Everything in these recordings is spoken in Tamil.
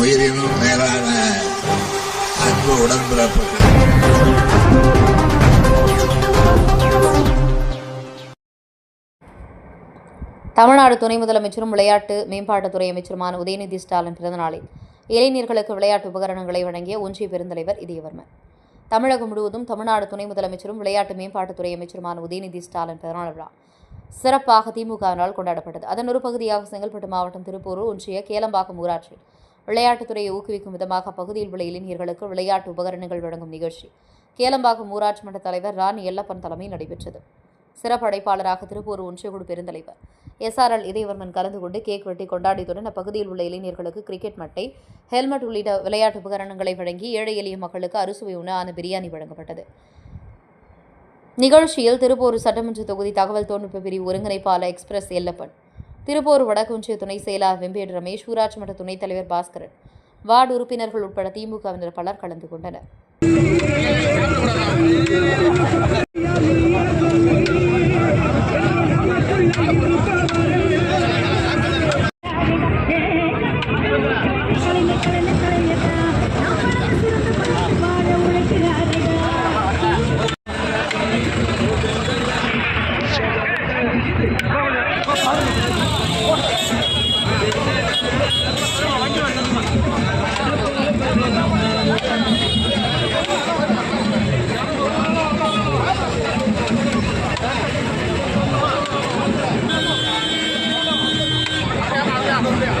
உயிரினும் மேலான அன்பு உடன்பிறப்புகள். தமிழ்நாடு துணை முதலமைச்சரும் விளையாட்டு மேம்பாட்டுத்துறை அமைச்சருமான உதயநிதி ஸ்டாலின் பிறந்தநாளில் இளைஞர்களுக்கு விளையாட்டு உபகரணங்களை வழங்கிய ஒன்றிய பெருந்தலைவர் இதயவர்மன். தமிழகம் முழுவதும் தமிழ்நாடு துணை முதலமைச்சரும் விளையாட்டு மேம்பாட்டுத்துறை அமைச்சருமான உதயநிதி ஸ்டாலின் பிறந்தநாள் விழா சிறப்பாக திமுகவினால் கொண்டாடப்பட்டது. அதன் ஒரு பகுதியாக செங்கல்பட்டு மாவட்டம் திருப்பூர் ஒன்றிய கேளம்பாக்கம் ஊராட்சி விளையாட்டுத்துறையை ஊக்குவிக்கும் விதமாக அப்பகுதியில் உள்ள இளைஞர்களுக்கு விளையாட்டு உபகரணங்கள் வழங்கும் நிகழ்ச்சி. கேலம்பாக்கம் ஊராட்சி மன்ற தலைவர் ராணி எல்லப்பன் தலைமையில் நடைபெற்றது. சிறப்பு அடைப்பாளராக திருப்பூர் ஒன்றியக்குழு பெருந்தலைவர் எஸ்ஆர்எல் இதயவர்மன் கலந்து கொண்டு கேக் வெட்டி கொண்டாடியதுடன் அப்பகுதியில் உள்ள இளைஞர்களுக்கு கிரிக்கெட் மட்டை ஹெல்மெட் உள்ளிட்ட விளையாட்டு உபகரணங்களை வழங்கி ஏழை எளிய மக்களுக்கு அறுசுவை உணவான பிரியாணி வழங்கப்பட்டது. நிகழ்ச்சியில் திருப்பூர் சட்டமன்ற தொகுதி தகவல் தொழில்நுட்ப பிரிவு ஒருங்கிணைப்பாளர் எக்ஸ்பிரஸ் எல்லப்பன் திருப்போர் வடக்கு ஒன்றிய துணை செயலாளர் வெம்பேடு ரமேஷ் ஊராட்சி மன்ற துணைத் தலைவர் பாஸ்கரன் வார்டு உறுப்பினர்கள் உட்பட திமுகவினர் பலர் கலந்து கொண்டனர்.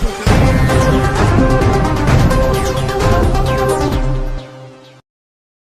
Bye.